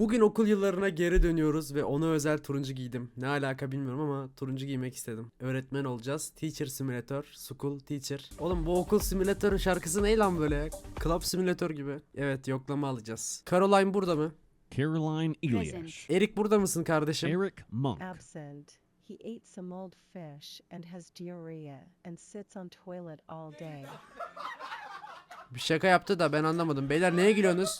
Bugün okul yıllarına geri dönüyoruz ve ona özel turuncu giydim. Ne alaka bilmiyorum ama turuncu giymek istedim. Öğretmen olacağız. Teacher Simulator, School Teacher. Oğlum bu okul simülatörü şarkısı ne lan böyle? Club Simulator gibi. Evet yoklama alacağız. Caroline burada mı? Caroline Eliash. Erik burada mısın kardeşim? Eric Monk. Absent. He ate some old fish and has diarrhea and sits on toilet all day. Bir şaka yaptı da ben anlamadım. Beyler neye gülüyorsunuz?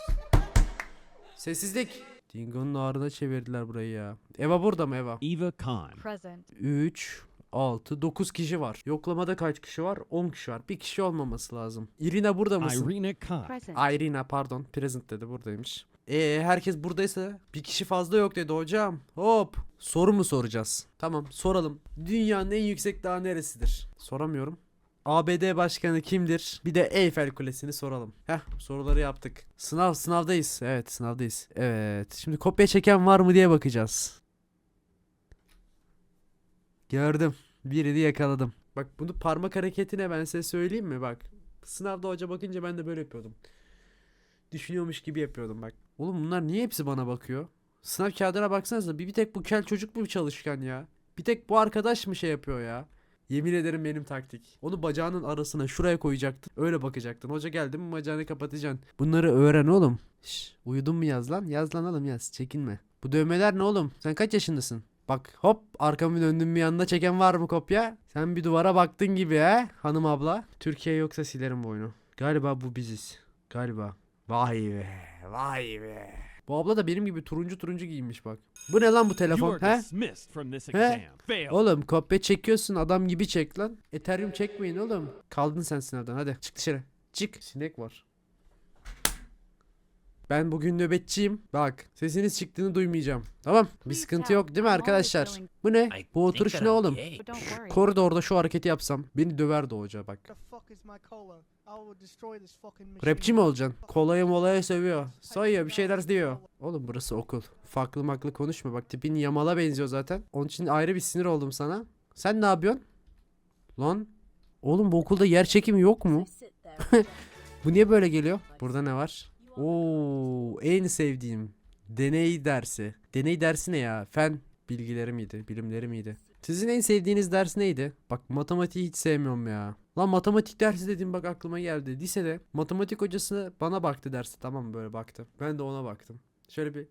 Sessizlik. Dingo'nun ağrına çevirdiler burayı ya. Eva burada mı Eva? Eva Khan. Present. 3, 6, 9 kişi var. Yoklamada kaç kişi var? 10 kişi var. Bir kişi olmaması lazım. Irina burada mısın? Irina Khan. Present. Irina pardon. Present dedi buradaymış. Ee herkes buradaysa bir kişi fazla yok dedi hocam. Hop. Soru mu soracağız? Tamam soralım. Dünyanın en yüksek dağı neresidir? Soramıyorum. ABD başkanı kimdir? Bir de Eyfel Kulesi'ni soralım. Heh soruları yaptık. Sınav sınavdayız. Evet sınavdayız. Evet. Şimdi kopya çeken var mı diye bakacağız. Gördüm. Birini yakaladım. Bak bunu parmak hareketine ben size söyleyeyim mi? Bak. Sınavda hoca bakınca ben de böyle yapıyordum. Düşünüyormuş gibi yapıyordum bak. Oğlum bunlar niye hepsi bana bakıyor? Sınav kağıdına baksanıza bir, bir tek bu kel çocuk mu çalışkan ya? Bir tek bu arkadaş mı şey yapıyor ya? Yemin ederim benim taktik. Onu bacağının arasına şuraya koyacaktın. Öyle bakacaktın. Hoca geldi mi bacağını kapatacaksın. Bunları öğren oğlum. Şş, uyudun mu yaz lan? Yaz lan oğlum yaz. Çekinme. Bu dövmeler ne oğlum? Sen kaç yaşındasın? Bak hop arkamı döndüm bir anda çeken var mı kopya? Sen bir duvara baktın gibi he hanım abla. Türkiye yoksa silerim bu oyunu. Galiba bu biziz. Galiba. Vay be. Vay be. Bu abla da benim gibi turuncu turuncu giyinmiş bak. Bu ne lan bu telefon? He? He? Oğlum kopya çekiyorsun adam gibi çek lan. Ethereum çekmeyin oğlum. Kaldın sen sınavdan hadi çık dışarı. Çık. Sinek var. Ben bugün nöbetçiyim. Bak sesiniz çıktığını duymayacağım. Tamam. Bir sıkıntı yok değil mi arkadaşlar? Bu ne? Bu oturuş ne oğlum? Worry. Koridorda şu hareketi yapsam beni döverdi hoca bak. Rapçi mi olacaksın? Kolayı molaya sövüyor. Soyuyor bir şeyler diyor. Oğlum burası okul. Farklı maklı konuşma bak tipin yamala benziyor zaten. Onun için ayrı bir sinir oldum sana. Sen ne yapıyorsun? Lan. Oğlum bu okulda yer çekimi yok mu? bu niye böyle geliyor? Burada ne var? Oo, en sevdiğim deney dersi. Deney dersi ne ya? Fen bilgileri miydi? Bilimleri miydi? Sizin en sevdiğiniz ders neydi? Bak matematiği hiç sevmiyorum ya. Lan matematik dersi dedim bak aklıma geldi. Lisede matematik hocası bana baktı derste tamam böyle baktı. Ben de ona baktım. Şöyle bir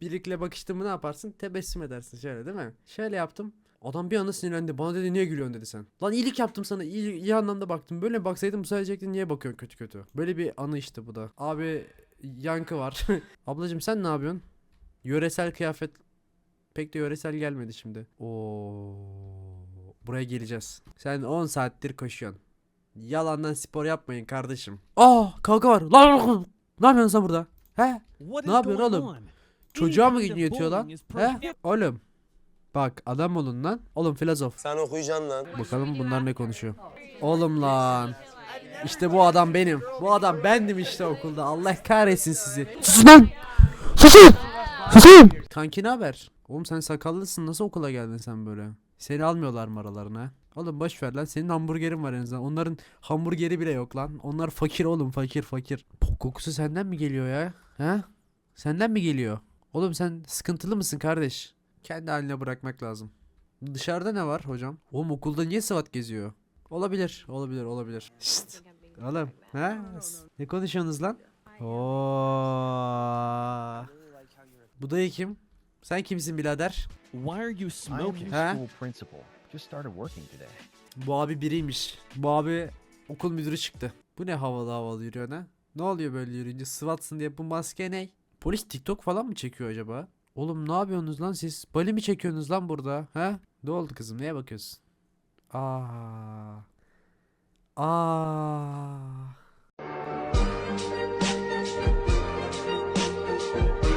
birlikle bakıştım mı ne yaparsın? Tebessüm edersin şöyle değil mi? Şöyle yaptım. Adam bir anda sinirlendi. Bana dedi niye gülüyorsun dedi sen. Lan iyilik yaptım sana. iyi, iyi anlamda baktım. Böyle baksaydım bu söyleyecektin niye bakıyorsun kötü kötü. Böyle bir anı işte bu da. Abi yankı var. Ablacım sen ne yapıyorsun? Yöresel kıyafet pek de yöresel gelmedi şimdi. Oo. Buraya geleceğiz. Sen 10 saattir koşuyorsun. Yalandan spor yapmayın kardeşim. Aa kavga var. Lan ne yapıyorsun sen burada? He? Ne yapıyorsun oğlum? Çocuğa mı of yetiyor lan? He? Oğlum. Bak adam olun lan. Oğlum filozof. Sen okuyacaksın lan. Bakalım bunlar ne konuşuyor. Oğlum lan. İşte bu adam benim. Bu adam bendim işte okulda. Allah kahretsin sizi. Susun lan. Susun. Susun. Kanki ne haber? Oğlum sen sakallısın. Nasıl okula geldin sen böyle? Seni almıyorlar mı aralarına? Oğlum boş ver lan. Senin hamburgerin var en azından. Onların hamburgeri bile yok lan. Onlar fakir oğlum. Fakir fakir. Kokusu senden mi geliyor ya? He? Senden mi geliyor? Oğlum sen sıkıntılı mısın kardeş? Kendi haline bırakmak lazım. Dışarıda ne var hocam? Oğlum okulda niye sıvat geziyor? Olabilir, olabilir, olabilir. Şşt. Oğlum, ha? Ne konuşuyorsunuz lan? Oo. Bu dayı kim? Sen kimsin birader? Why are you smoking? Just started working today. Bu abi biriymiş. Bu abi okul müdürü çıktı. Bu ne havalı havalı yürüyor ha? Ne oluyor böyle yürüyünce? Sıvatsın diye bu maske ne? Polis TikTok falan mı çekiyor acaba? Oğlum ne yapıyorsunuz lan siz? Bali mi çekiyorsunuz lan burada? Ha? Ne oldu kızım? Neye bakıyorsun? Aa. Aa.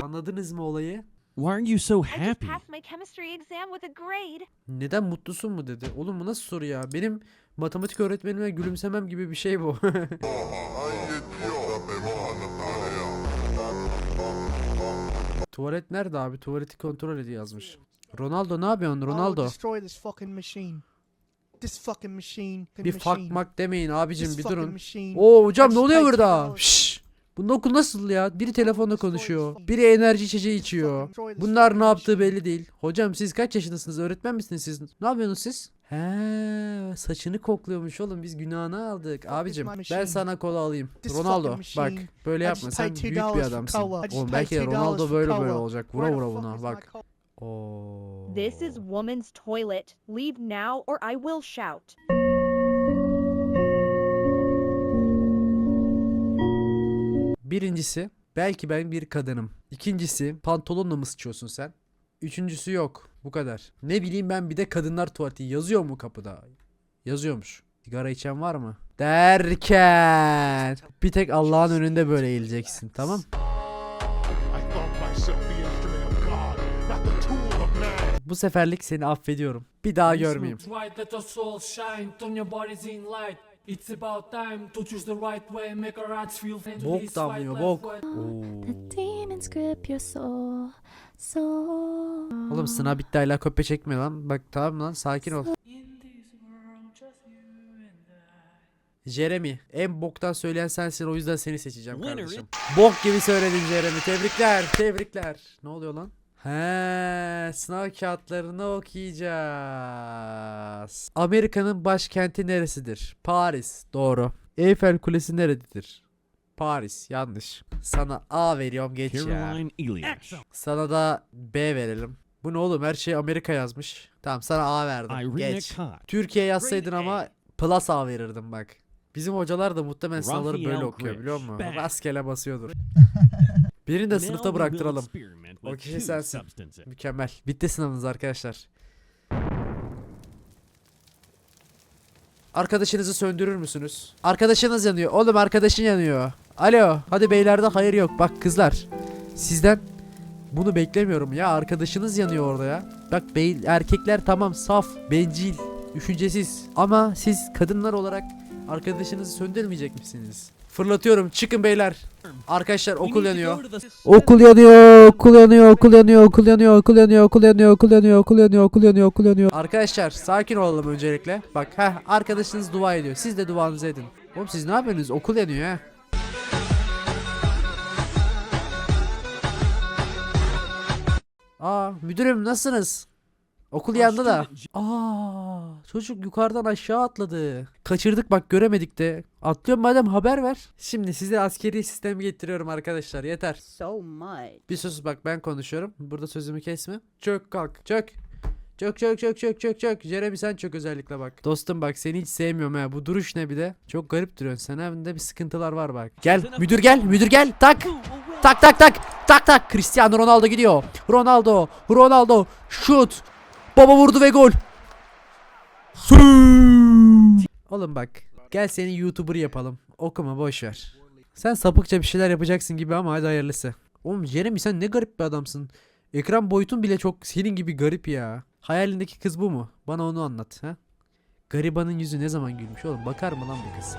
Anladınız mı olayı? Why are you so I just happy? passed my chemistry exam with a grade. Neden mutlusun mu dedi. Oğlum bu nasıl soru ya? Benim matematik öğretmenime gülümsemem gibi bir şey bu. Tuvalet nerede abi? Tuvaleti kontrol ediyor yazmış. Ronaldo ne yapıyorsun Ronaldo? destroy this fucking machine. This fucking machine. Bir machine. fuck mak demeyin abicim This bir fucking durun. machine. Oo hocam ne oluyor burada? Şşş. Bunun okul nasıl ya? Biri telefonla konuşuyor. Biri enerji içeceği içiyor. Bunlar ne yaptığı belli değil. Hocam siz kaç yaşındasınız? Öğretmen misiniz siz? Ne yapıyorsunuz siz? He, saçını kokluyormuş oğlum. Biz günahını aldık. Abicim ben sana kola alayım. Ronaldo bak böyle yapma. Sen büyük $2 bir adamsın. Oğlum belki de $2 Ronaldo böyle böyle olacak. Vura vura buna bak. Oo. This is woman's toilet. Leave now or I will shout. Birincisi belki ben bir kadınım. İkincisi pantolonla mı sıçıyorsun sen? Üçüncüsü yok. Bu kadar. Ne bileyim ben bir de kadınlar tuvaleti yazıyor mu kapıda? Yazıyormuş. Sigara içen var mı? Derken bir tek Allah'ın önünde böyle eğileceksin tamam? Bu seferlik seni affediyorum. Bir daha görmeyeyim. It's about time to choose the right way, make our hearts feel free to Bok this damlıyor bok. Oo. Demons grip your soul, soul. Oğlum sınav bitti hala kopya çekme lan. Bak tamam lan sakin ol. Jeremy en boktan söyleyen sensin o yüzden seni seçeceğim kardeşim. Bok gibi söyledin Jeremy tebrikler tebrikler. Ne oluyor lan? He, sınav kağıtlarını okuyacağız. Amerika'nın başkenti neresidir? Paris. Doğru. Eyfel Kulesi nerededir? Paris. Yanlış. Sana A veriyorum geç ya. Caroline Elias. Sana da B verelim. Bu ne oğlum her şey Amerika yazmış. Tamam sana A verdim. Irina Geç. Kott. Türkiye yazsaydın ama plus A verirdim bak. Bizim hocalar da muhtemelen sınavları böyle okuyor biliyor musun? Bang. Rastgele basıyordur. Birini de sınıfta bıraktıralım. O kişi sensin. Mükemmel. Bitti sınavınız arkadaşlar. Arkadaşınızı söndürür müsünüz? Arkadaşınız yanıyor. Oğlum arkadaşın yanıyor. Alo. Hadi beylerde hayır yok. Bak kızlar. Sizden bunu beklemiyorum ya. Arkadaşınız yanıyor orada ya. Bak bey erkekler tamam saf, bencil, düşüncesiz. Ama siz kadınlar olarak arkadaşınızı söndürmeyecek misiniz? Fırlatıyorum. Çıkın beyler. Arkadaşlar okul yanıyor. Okul yanıyor, okul yanıyor, okul yanıyor, okul yanıyor, okul yanıyor, okul yanıyor, okul yanıyor, okul yanıyor, okul yanıyor, okul yanıyor. Arkadaşlar sakin olalım öncelikle. Bak ha arkadaşınız dua ediyor. Siz de duanızı edin. Oğlum siz ne yapıyorsunuz? Okul yanıyor ha. Aa müdürüm nasılsınız? Okul yandı da. Aa çocuk yukarıdan aşağı atladı. Kaçırdık bak göremedik de. Atlıyorum madem haber ver. Şimdi size askeri sistemi getiriyorum arkadaşlar yeter. So much. Bir sus bak ben konuşuyorum. Burada sözümü kesme. Çök kalk çök. Çök çök çök çök çök çök. Jeremy sen çök özellikle bak. Dostum bak seni hiç sevmiyorum ha. Bu duruş ne bir de. Çok garip duruyorsun. Sen evinde bir sıkıntılar var bak. Gel müdür gel müdür gel tak. Tak tak tak. Tak tak. Cristiano Ronaldo gidiyor. Ronaldo. Ronaldo. Şut. Baba vurdu ve gol. Oğlum bak. Gel seni YouTuber yapalım. Okuma boş ver. Sen sapıkça bir şeyler yapacaksın gibi ama hadi hayırlısı. Oğlum Jeremy sen ne garip bir adamsın. Ekran boyutun bile çok senin gibi garip ya. Hayalindeki kız bu mu? Bana onu anlat ha. Garibanın yüzü ne zaman gülmüş oğlum? Bakar mı lan bu kız?